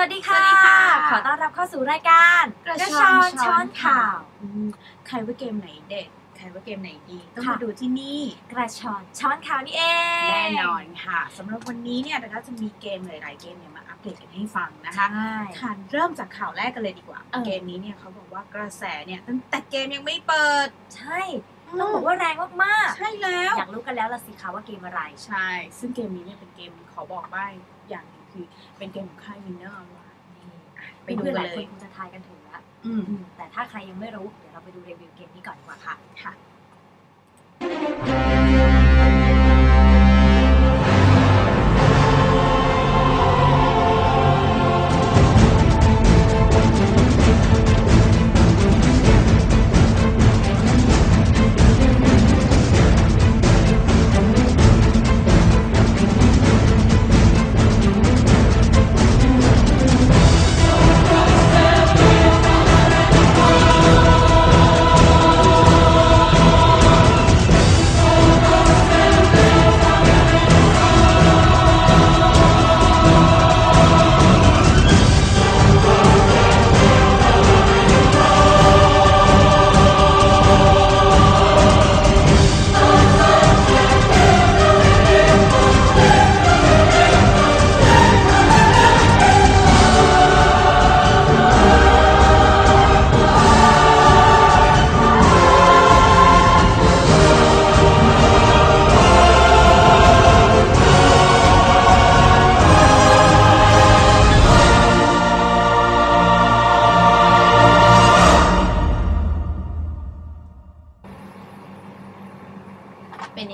วัสดีค่ะสวัสดีค่ะ ขอต้อนรับเข้าสู่รายการกระกระชชออนนช้ช้ออนนข่าข่าววอืมใครว่าเกมไหนเด็ด ใครว่าเกมไหนดี ต้องค่ะมาดูที่นี่ กระชอนช้อนข่าวนี่เอง แน่นอนค่ะสำหรับวันนี้เนี่ยเราก็จะมีเกมหลาย ๆ เกมเนี่ยมาอัปเดตกันให้ฟังนะคะใช่ค่ะเริ่มจากข่าวแรกกันเลยดีกว่าเออเกมนี้เนี่ยเขาบอกว่ากระแสเนี่ยตั้งแต่เกมยังไม่เปิด ใช่ต้องบอกว่าแรงมากใช่แล้วๆอยากรู้กันแล้วละสิคะว่าเกมอะไร ใช่ ซึ่งเกมนี้เนี่ยเป็นเกมขอบอกใบ้อย่างหนึง คือเป็นเกมของค่ายวินเนอร์ออนไลน์ไปดูเพื่อนๆหกันลายเลคนยคงจะทายกันถูกแล้วอืมอืมแต่ถ้าใครยังไม่รู้ เดี๋ยวเราไปดูรีวิวเกมนี้ก่อนดีกว่าค่ะค่ะ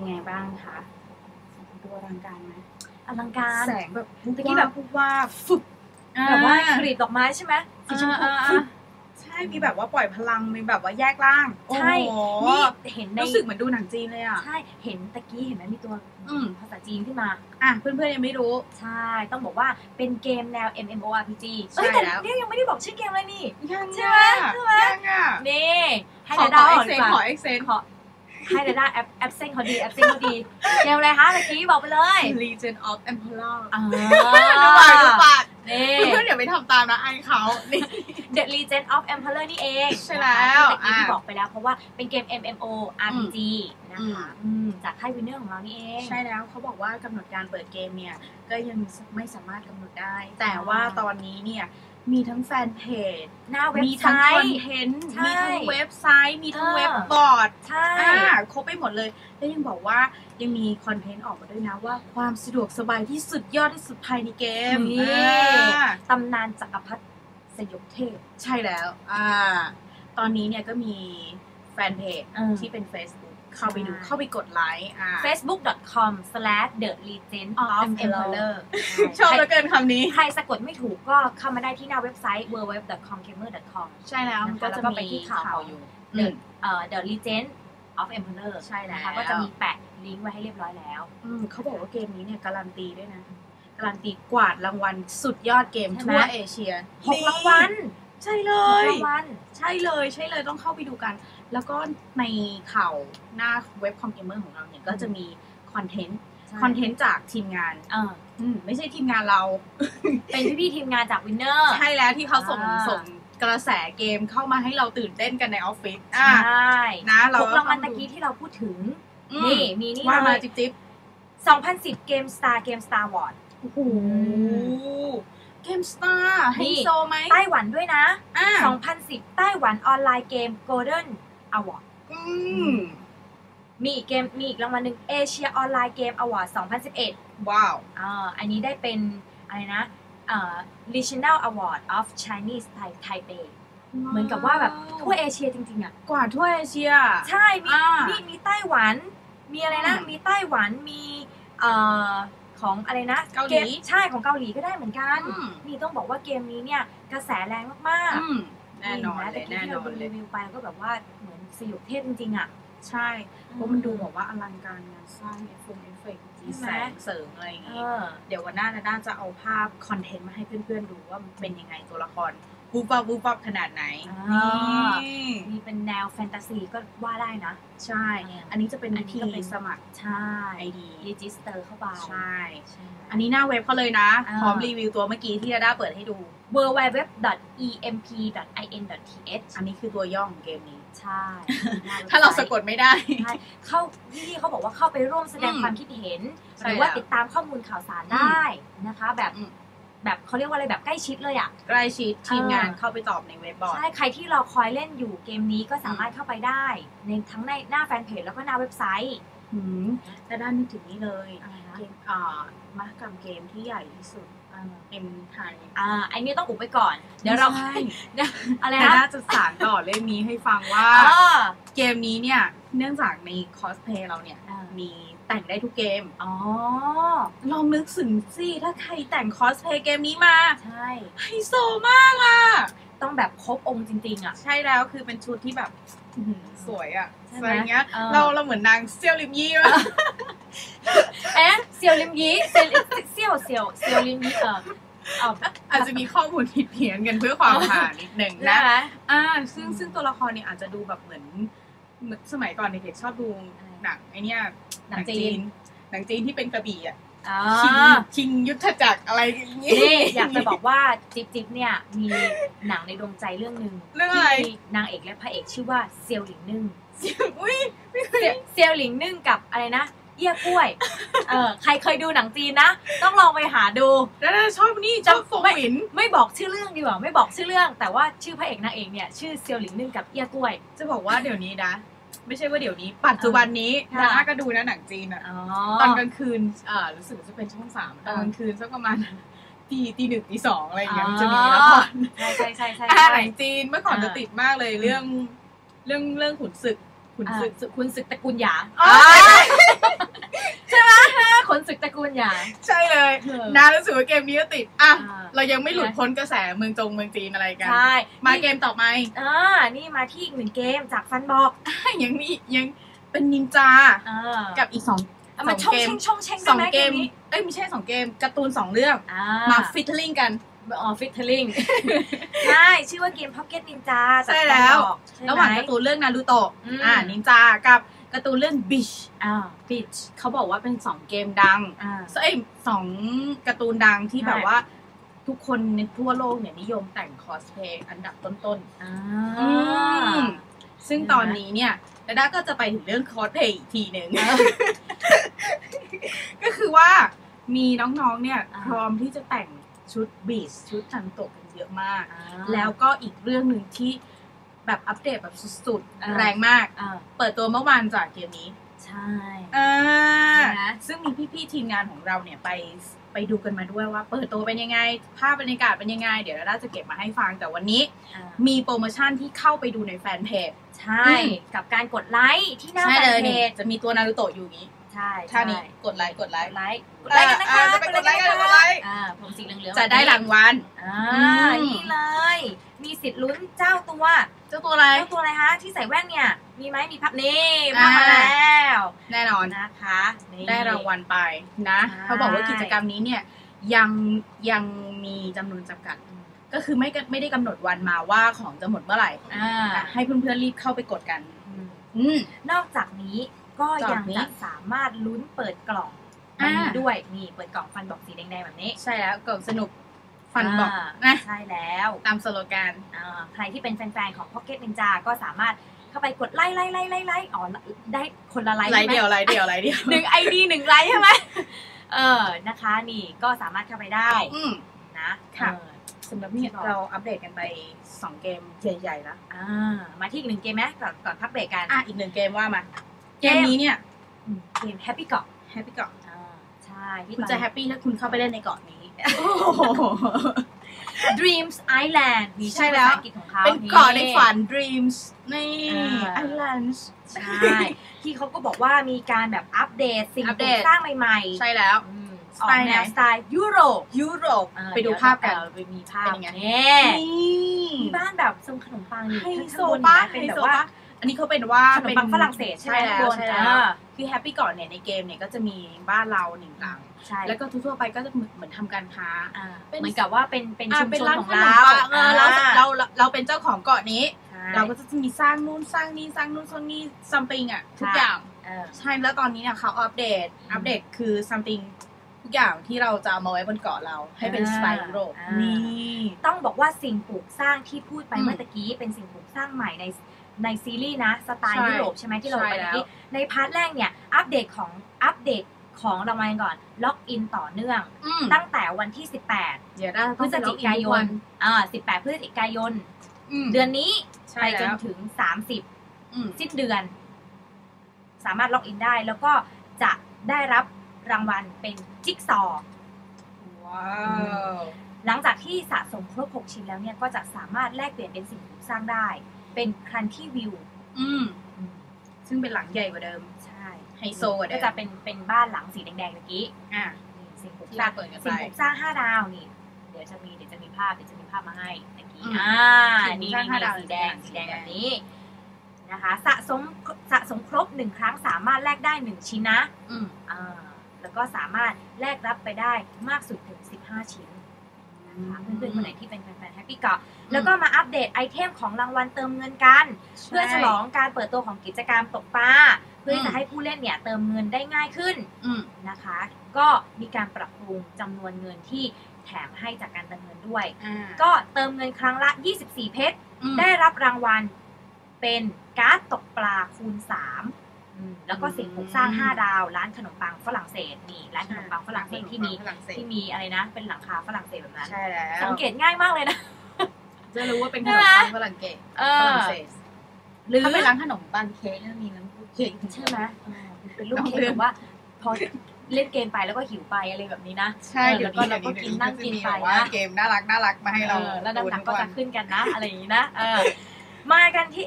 เป็นยังไงบ้างคะดูอลังการไหมอลังการแสงแบบตะกี้แบบปุ๊บว่าฟึบแบบว่ากรีดดอกไม้ใช่ไหมสีชมพูอ่าอ่าฟึบใช่มีแบบว่าปล่อยพลังมีแบบว่าแยกร่างใช่โอ้โหนี่เห็นในรู้สึกเหมือนดูหนังจีนเลยอะใช่เห็นตะกี้เห็นไหมมีตัวอืมภาษาจีนขึ้นมาอะเพื่อนๆยังไม่รู้ ใช่ต้องบอกว่าเป็นเกมแนว MMORPG ใช่เอ้ยแต่แล้วเนี่ยยังไม่ได้บอกชื่อเกมเลยนี่ยังใช่ไหมอะใช่ไหมยังอะนี่ให้ขอดาขด้าอก่เอ็อกนเซดีนกว่าขอเอ็กเซนขอ ให้ดาด้าแอปแอปเซ็งเขาดีแอปเซ็งเขาดีเกมอะไรคะตะกี้บอกไปเลย Legion of Emperor อ่าดูปากดูปากนี่เพื่อนๆอย่าไปทำตามนะไอายเขานี่ The Legend of Emperor นี่เองใช่แล้วนะคะที่ตะกี้ที่อะบอกไปแล้วเพราะว่าเป็นเกม MMORPG นะคะอืมจากค่ายวินเนอร์ของเรานี่เอง ใช่แล้วเขาบอกว่ากำหนดการเปิดเกมเนี่ย ก็ยังไม่สามารถกำหนดได้ แต่ว่าตอนนี้เนี่ย มีทั้งแฟนเพจ หน้าเว็บมีไซทั้งคอนต์ เทนต์ใช่มีทั้งเว็บไซต์ มีทั้งเออ เว็บบอร์ดใช่ อ่าครบไปหมดเลย แล้วยังบอกว่ายังมีคอนเทนต์ออกมาด้วยนะว่าความสะดวกสบายที่สุดยอดที่สุดภายในเกมนี่ อ่าตำนานจักรพรรดิสยบเทพ ใช่แล้ว อ่า ตอนนี้เนี่ยก็มีแฟนเพจเออที่เป็น Facebook เข้าไปดูใช่เข้าไปกดไลค์อ่า facebook.com/the-legend-of-emperor ชอบเหลือเกินคำนี้ ใครสะกดไม่ถูกก็เข้ามาได้ที่หน้าเว็บไซต์ www.comgamer.com ใช่แล้วนะคะมันก็จะแล้วก็ไปมีที่ข่าวอยู่ The เอ่อ The Legend of Emperor ใช่แล้วนะคะก็จะมีแปะลิงก์ไว้ให้เรียบร้อยแล้ว อืมเขาบอกว่าเกมนี้เนี่ยการันตีด้วยนะ การันตีกวาดรางวัลสุดยอดเกมใช่ไหมทั่วเอเชียหกรางวัล ใช่เลหกยรางวัลใช่เลยใช่เลยต้องเข้าไปดูกัน แล้วก็ในข่าวหน้าเว็บคอมเกมเมอร์ของเราเนี่ยก็จะมีคอนเทนต์คอนเทนต์จากทีมงานเอออืมไม่ใช่ทีมงานเรา เป็นพี่ๆทีมงานจากวินเนอร์ใช่แล้วที่เขาส่งอ่าส่งกระแสเกมเข้ามาให้เราตื่นเต้นกันในออฟฟิศใชอะ่นะเราหกรางวัลตะกี้ที่เราพูดถึงอืมนี่มีนี่ว่าเลมายจิ๊บจิ๊บ2010 เกม Star เกม Star Award โอ้โหเกมสตาร์ไฮโซไหมไต้หวันด้วยนะอ่า2010 ไต้หวันออนไลน์เกม Golden Award อืมมีอีกเกมมีอีกรางวัลหนึ่งเอเชียออนไลน์เกมอวอร์ด2011 ว้าวอ่าอันนี้ได้เป็นอะไรนะอ่า Regional Award of Chinese Tai- Taipei เหมือนกับว่าแบบทั่วเอเชียจริงๆอะกว่าทั่วเอเชีย ใช่มีอ่ามีมีมีไต้หวัน มีอะไรนะอืมมีไต้หวันมีเอ่อของอะไรนะเกาหลีมใช่ของเกาหลีก็ได้เหมือนกันอืมนี่ต้องบอกว่าเกมนี้เนี่ยกระแสแรงมากอืมๆ แน่นอนห็ไหมเลยตะกี้แน่ที่นเราอนดูเลรียวิวไปก็แบบว่าเหมือนสยบเทพจริงๆอะใช่เพราะมันดูแบบว่าอลังการงานสร้างเอฟเฟกต์เอฟเฟกต์ใช่แสไหมงเสริงอะไรอย่างเองี้อเดี๋ยววันหน้านะด้าจะเอาภาพคอนเทนต์มาให้เพื่อนๆดูว่ามันเป็นยังไงตัวละคร บูบบับบูบบับขนาดไหนอ่านี่มีเป็นแนววแฟนตาซีก็ว่าได้นะ ใช่ อันนี้จะเป็นอัวินนี้ธีก็เป็นสมัคร ใช่ ID รีจิสเตอร์เข้าไปใช่ใช่ อันนี้หน้าเว็บเขาเลยนะอ่าพร้อมรีวิวตัวเมื่อกี้ที่ดาด้าเปิดให้ดู www.emp.in.th อันนี้คือตัวย่อของเกมนี้ ใช่ ถ้าเราสะกดไม่ได้ใช่เข้าที่เขาบอกว่าเข้าไปร่วมแสดงอืมความคิดเห็นใช่หรือว่าแล้วติดตามข้อมูลข่าวสารได้นะคะ แบบอืม แบบเขาเรียกว่าอะไรแบบใกล้ชิดเลยอะใกล้ชิดทีมงานเออเข้าไปตอบในเว็บบอร์ดใช่ใครที่เราคอยเล่นอยู่เกมนี้ก็สามารถเข้าไปได้ ในทั้งในหน้าแฟนเพจแล้วก็หน้าเว็บไซต์หืมดาด้านึกถึงนี่เลยอะไรนะเกมอ่ามหกรรมเกมที่ใหญ่ที่สุดอ่าเอ็มไทยอ่าอันนี้ต้องอุบไปก่อน เดี๋ยวเราใช่เดี๋ยวอะไรแต่นะน่าจะสานต่อเรื่องนี้ให้ฟังว่าอ่า เกมนี้เนี่ย เนื่องจากในคอสเพลย์เราเนี่ยอ่ามี แต่งได้ทุกเกม อ๋อ ลองนึกถึงสิถ้าใครแต่งคอสเพลย์เกมนี้มา ใช่ไฮโซมากอะ ต้องแบบครบองค์จริงๆอะ ใช่แล้วคือเป็นชุดที่แบบอื้อหือสวยอะใช่ไหมสวยอย่างเงี้ยเออเราเราเหมือนนางเซี่ยวลิมยี่ว่ะเอ๊ะเซียวลิมยีเซียวเซียวเซียวเซียวลิมยีเออเอาอาจจะมีข้อมูลผิดเพี้ยนกันเพื่อความหานิดนึงนะนะอ่าซึ่งซึ่งตัวละครเนี่ยอาจจะดูแบบเหมือนเหมือนสมัยก่อนเด็กๆชอบดูหนังไอเนี้ย หนังจีน หนังจีนที่เป็นกระบี่อะอ่าชิงชิงยุทธจักรอะไรอย่างงี้นี่อยากจะบอกว่าจิ๊บจิ๊บเนี่ยมีหนังในดวงใจเรื่องหนึ่งเรื่องอะไรที่นางเอกและพระเอกชื่อว่าเซียวหลิงนึ่งอุ้ยเซียวเซียวหลิงนึ่งกับอะไรนะเอี้ยกล้วย เออใครเคยดูหนังจีนนะ ต้องลองไปหาดู แล้วน่าชอบนี่ชอบฟงหวินไม่บอกชื่อเรื่องดีกว่า ไม่บอกชื่อเรื่อง แต่ว่าชื่อพระเอกนางเอกเนี่ยชื่อเซียวหลิงนึ่งกับเอี้ยกล้วย จะบอกว่าเดี๋ยวนี้นะ ไม่ใช่ว่าเดี๋ยวนี้ ปัจจุบันนี้ค่ะดาราก็ดูนะหนังจีนอะอ๋อตอนกลางคืนอ่ารู้สึกจะเป็นช่องสามตอนกลางคืนสักประมาณตีตีหนึ่งตีสองอะไรอย่างเงี้ยมันจะมีละครใช่ใช่ใช่ใช่อ่าใช่หนังจีนเมื่อก่อนอ่าจะติดมากเลยเรื่องเรื่องเรื่องขุนศึก ขุนอ่าศึกศึกคุณศึกตระกูลหยางอ่าใช่ไหมคนศึกตระกูลหยาง ใช่เลยเออนารู้สึกว่าเกมนี้ก็ติดอะอ่าเรายังไม่หลุดพ้นกระแสเมืองจงเมืองจีนอะไรกันใช่มาเกมต่อไปอ่านี่มาที่อีกหนึ่งเกมจากฟันบอกยังมียังเป็นนินจาอ่ากับอีกสองเอามาสช่อองงเกมเช่งช่องเช่งสได้องไหมเกมนี้เอ้ยไม่ใช่สองเกมการ์ตูนสองเรื่องอ่ามาฟิตเทอร์ลิงกัน อ๋อฟิตเทอร์ลิงใช่ชื่อว่าเกม Pocket Ninja จากใช่แล้ว Funbox ใช่ไมระหว่างการ์ตูนเรื่องนารูโตะอืมอ่านินจากัการ์ตูนเรื่องบิชอ่าฟิตเขาบอกว่าเป็นสองเกมดังอ่าเอ้ยสองการ์ตูนดังที่ใช่แบบว่าทุกคนในทั่วโลกเนี่ยนิยมแต่งคอสเพลย์อันดับต้นอ่าอืมๆซึ่งใช่ไหมตอนนี้เนี่ยดาด้าก็จะไปถึงเรื่องคอสเพลย์อีกทีหนึ่งก็คือว่ามีน้องๆเนี่ยอ่าพร้อมที่จะแต่ง ชุดบีชชุดทันโตะกันเยอะมากอ่าแล้วก็อีกเรื่องหนึ่งที่แบบอัปเดตแบบสุดอ่าๆแรงมากอ่าเปิดตัวเมื่อวานจากเกมนี้ ใช่อ่านะซึ่งมีพี่ๆทีมงานของเราเนี่ยไปไปดูกันมาด้วยว่า เปิดตัวเป็นยังไง ภาพบรรยากาศเป็นยังไง เดี๋ยวเราจะเก็บมาให้ฟังแต่วันนี้อ่ามีโปรโมชั่นที่เข้าไปดูในแฟนเพจ ใช่อืมกับการกดไลค์ที่หน้าใช่แฟเลนยเพนี่จจะมีตัวนารูโตะอยู่อย่างนี้ ใช่ท่านี้ใช่กดไลค์กดไลกค์ดไลค์กดไลค์กันนะคะอ่าจะไปกดไลค์กันกดไลค์อ่าผมสีเหลืองๆจะได้รางวัลอ่าอืมนี่เลย มีสิทธิ์ลุ้นเจ้าตัว เจ้าตัวอะไรเจ้าตัวอะไรคะที่ใส่แว่นเนี่ย มีไหมมีภาพนี่ภาพมาอ่าแล้วแน่นอนนะคะนี่ได้รางวัลไปนะใช่เขาบอกว่ากิจกรรมนี้เนี่ยยังยังมีจำนวนจำกัดก็คือไม่ไม่ได้กำหนดวันมาว่าของจะหมดเมื่อไหร่อ่าอะให้เพื่อนๆรีบเข้าไปกดกันอืมอืมนอกจากนี้ ก็จายักงนี้จะสามารถลุ้นเปิดกล่องอ่าใบนี้ด้วยนี่เปิดกล่องฟันบอกสีแดงๆแบบนี้ ใช่แล้วก็สนุกฟันบอกานะใช่แล้วตามสโลแกนอ่าใครที่เป็นแฟนๆของ Pocket Ninja ก็สามารถเข้าไปกดไลค์ไลค์ไลค์ไลค์ไลค์อ๋อได้คนละไลค์ไลใช่น์ไหมเดียวไลน์เดียวไลน์เดียวหนึ่งไอดีหนึ่งไลค์ใช่ไหมเออนะคะนี่ก็สามารถเข้าไปได้อืมนะค่ะเออสำหรับนี่เราอัปเดตกันไปสองเกมใหญ่ๆแล้วอ่ามาที่อีกหนึ่งเกมไหมก่อนก่อนพักเบรกกันอะอีกหนึ่งเกมว่ามา เกเกมมนี้เนี่ยอืมเกม Happy เกาะแฮปปี้เกาะอ่าใช่ที่คุณตอนจะแฮปปี้ถ้าคุณเข้าไปเล่นในเกาะนี้ Dreams Island มีใช่ชื่อแล้ภาวษาอังกฤษของเขาเป็นเกาะในฝัน dreams นี่อ่า islands ใช่ ที่เขาก็บอกว่ามีการแบบอัปเดตสิ่งอัปปเดลูกตสร้างใหม่ๆ ใช่แล้วอืมสออไตกล์ไหนแนวสไตล์ยุโรปยุโรปเออไปดูภาพกันเยวไปมีภาพเป็นยังไงนี่นี่มีบ้านแบบทรงขนมปังนี่ไฮข้างโซบนปะเห็นไฮไหมเป็นโซแบบว่าปะ อันนี้เขาเป็นว่าขนมปังฝรั่งเศสใช่ไหมใช่แล้วข้างบนใช่แล้วอ่าคือแฮปปี้เกาะเนี่ยในเกมเนี่ยก็จะมีบ้านเราหนึ่งหลังใช่แล้วก็ทั่วๆไปก็จะเหมือนเหมือนทำการค้าอ่าเป็นเหมือนกับว่าเป็นเป็นอ่าชุมเป็นชนร้านของขนเรามปังเออเราอ่าเราเราเราเป็นเจ้าของเกาะนี้ใช่เราก็จะมีสร้างนู่นสร้างนี่สร้างนู่นสร้างนี่ something อะทุกอย่างเออใช่แล้วตอนนี้เนี่ยเขาอัปเดตอืมอัปเดตคือ something ทุกอย่างที่เราจะเอามาไว้บนเกาะเราให้เป็นอ่าสไตล์ยุโรปอ่านี่นี่ต้องบอกว่าสิ่งปลูกสร้างที่พูดไปอืมเมื่อตะกี้เป็นสิ่งปลูกสร้างใหม่ใน ในซีรีส์นะสไตล์ใช่ยุโรปใช่ไหมที่เราใช่ไปตะกี้แล้วในพาร์ทแรกเนี่ยอัปเดตของอัปเดตของรางวัลก่อนล็อกอินต่อเนื่องอืมตั้งแต่วันที่ 18เดี๋ยวได้พฤศจิกายนอ่า18 พฤศจิกายนมเดือนนี้ใช่ไปจนแล้วถึง 30อืมสิ้นเดือน สามารถล็อกอินได้แล้วก็จะได้รับรางวัลเป็นจิ๊กซอว์ว้าวหลังจากที่สะสมครบ 6 ชิ้นแล้วเนี่ยก็จะสามารถแลกเปลี่ยนเป็นสิ่งปลูกสร้างได้ เป็นครันที่วิว อืม ซึ่งเป็นหลังใหญ่กว่าเดิม ใช่ไฮโซกว่าเดิก็มจะเป็นเป็นบ้านหลังสีแดงๆเมื่อกี้ อะนี่สิ่งปลูกที่สร้าเรางเปิดกันไปสิ่งปลูกสร้าง5ดาวนี่ เดี๋ยวจะมีเดี๋ยวจะมีภาพเดี๋ยวจะมีภาพมาให้เมื่อกี้อืมอ่าสิ่งปลูนี่กสร้างนี่ห้าดาวสีแดงสีสีแดแดงงแบบนี้นะคะสะสมสะสมครบหนึ่งครั้งสามารถแลกได้หนึ่งชิ้นนะ อืมอ่าแล้วก็สามารถแลกรับไปได้มากสุดถึง15ชิ้น นะคะเพื่อนๆคนไหนที่เป็นแฟนๆแฮปปี้เกาะแล้วก็มาอัปเดตไอเทมของรางวัลเติมเงินกัน เพื่อฉลองการเปิดตัวของกิจกรรมตกปลาเพื่อที่จะให้ผู้เล่นเนี่ยเติมเงินได้ง่ายขึ้นอืมนะคะ ก็มีการปรับปรุงจำนวนเงินที่แถมให้จากการเติมเงินด้วยอ่าก็เติมเงินครั้งละ 24 เพชรอืมได้รับรางวัลเป็นการ์ดตกปลาคูณ3อืม แล้วก็สิ่งปลูกสร้าง 5 ดาว ร้านขนมปังฝรั่งเศสนี่ร้านขนมปังฝรั่งเศสที่มีฝรั่งเศสที่มีอะไรนะ เป็นหลังคาฝรั่งเศสแบบนั้นใช่แล้วสังเกตง่ายมากเลยนะจะรู้ว่าเป็นขนมปังฝรั่งเศสเอฝอรั่งเศสหรือถ้าเป็นร้านขนมปังเค้กก็มีน้ำเค้กใช่ไหมเออเป็นรูปเค้กแบบว่าพอเล่นเกมไปแล้วก็หิวไปอะไรแบบนี้นะ ใช่เออเดี๋ยวแล้วก็เราก็กินนั่งกินไปนะว่าเกมน่ารักน่ารักมาให้เราเออแล้วน้ำหนักก็ดูทุจะวัขึ้นกันนะ อะไรอย่างนี้นะเออมากันที่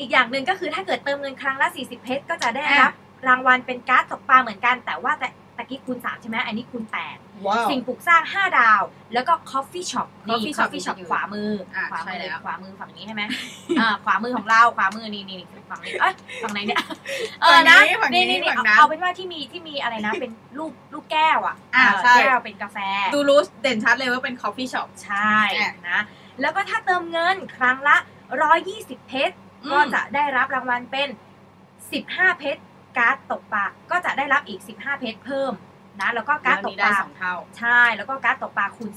อีกอย่างหนึ่งก็คือถ้าเกิดเติมเงินครั้งละ 40 เพชรก็จะได้รับรางวัลเป็นการ์ดตกปลาเหมือนกัน แต่ว่าแต่ตะกี้คูณ3ใช่ไหมอันนี้คูณ8ว้าวสิ่งปลูกสร้าง 5 ดาว แล้วก็ coffee shop นี่ coffee shop coffee shop อยู่ขวามืออาขวาใช่มือแล้วขวามือฝั่งนี้ใช่ไหมอ่าขวามือของเราขวามือนี่นี่ฝั่งนี้เอ้ยฝั่งไหนเนี่ยเออนะฝั่งนี้นี่นี่ฝั่นี่งนั้นเอาเป็นว่าที่มีที่มีอะไรนะเป็นรูปรูปแก้วอะอ่าเใช่แก้วเป็นกาแฟดูรู้เด่นชัดเลยว่าเป็น coffee shop ใช่อะนะแล้วก็ถ้าเติมเงินครั้งละ 120 เพชรอืม ก็จะได้รับรางวัลเป็น 15 เพชรการ์ดตกปลาก็จะได้รับอีก 15 เพชรเพิ่มนะแล้วก็การ์ดตกปได้ลาสองเท่าใช่ แล้วก็การ์ดตกปลาคูณ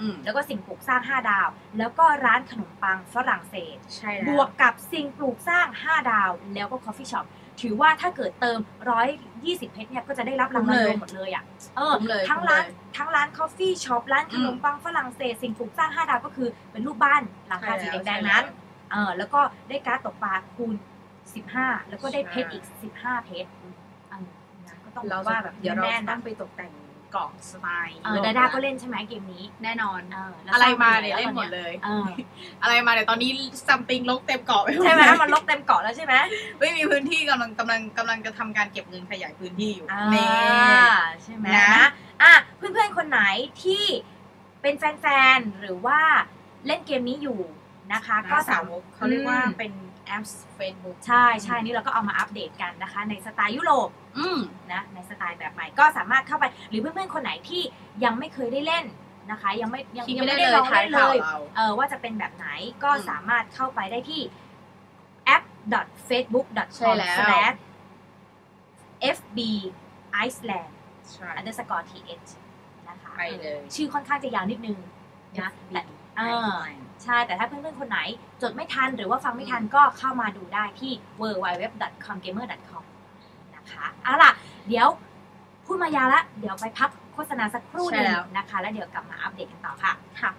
อืม15 แล้วก็สิ่งปลูกสร้าง 5 ดาว แล้วก็ร้านขนมปังฝรั่งเศสใช่บแล้ววกกับสิ่งปลูกสร้าง 5 ดาว แล้วก็คอฟฟี่ช็อปถือว่าถ้าเกิดเติม 120 เพชรเนี่ยก็จะได้รับรางวัลรวมหมดเลยอะเออคุ้มเลยทั้งคุ้มเลยร้านทั้งร้านคอฟฟี่ช็อปร้านขนมปังฝรั่งเศสสิ่งปลูกสร้าง 5 ดาวก็คือเป็นรูปบ้านหลังคาสีใช่แล้วแดงๆนั้น เออแล้วก็ได้การ์ดตกปลาคูณ 15 แล้วก็ได้เพชรอีก 15 เพชรเออนะก็ต้องบเราอกว่าว่าแบแบบบเดี๋ยวเราแน่นๆต้นะองไปตกแต่งกล่องสไตล์เออดาด้าก็เล่นใช่ไหมเกมนี้แน่นอน เออแล้วอะไรมาสร้งเนี่ยไปเล่นหมดแวเลย เอออะไรมาเนี่ยตอนนี้ซัมติงลกเต็มเกาะไปดใช่ไหมมันลกเต็มเกาะแล้วใช่ไหมไม่มีพื้นที่กำลังกำลังกำลังจะทำการเก็บเงินขยายพื้นที่อยู่อ่านี่ ใช่ไหมนะ นะอะเพื่อนๆคนไหนที่เป็นแฟนๆหรือว่าเล่นเกมนี้อยู่ นะคะ ก็ก็สาสามารถวกเขาเรียกว่าอืมเป็นแอป Facebook ใช่ใช่นี่เราก็เอามาอัปเดตกันนะคะ ในสไตล์ยุโรปอืมนะในสไตล์แบบใหม่ก็สามารถเข้าไป หรือเพื่อนๆคนไหนที่ยังไม่เคยได้เล่นนะคะ ยังไม่ยังคิดยังไม่ไม่ได้ได้เลลยองท้ายเล่นเลข่าวยเราเออว่าจะเป็นแบบไหนก็อืมสามารถเข้าไปได้ที่ app.facebook.com ใช่แล้ว slash fb iceland ใช่ underscore th นะคะไปเลยชื่อค่อนข้างจะยาวนิดนึงนะแต่เออ ใช่ แต่ถ้าเพื่อนๆ คนไหนจดไม่ทันหรือว่าฟังไม่ทันก็เข้ามาดูได้ที่ www.comgamer.com นะคะเอาล่ะ เดี๋ยวพูดมายาวละ เดี๋ยวไปพักโฆษณาสักครู่หนึใช่งแล้ว นะคะ แล้วเดี๋ยวกลับมาอัปเดตกันต่อค่ะ ค่ะ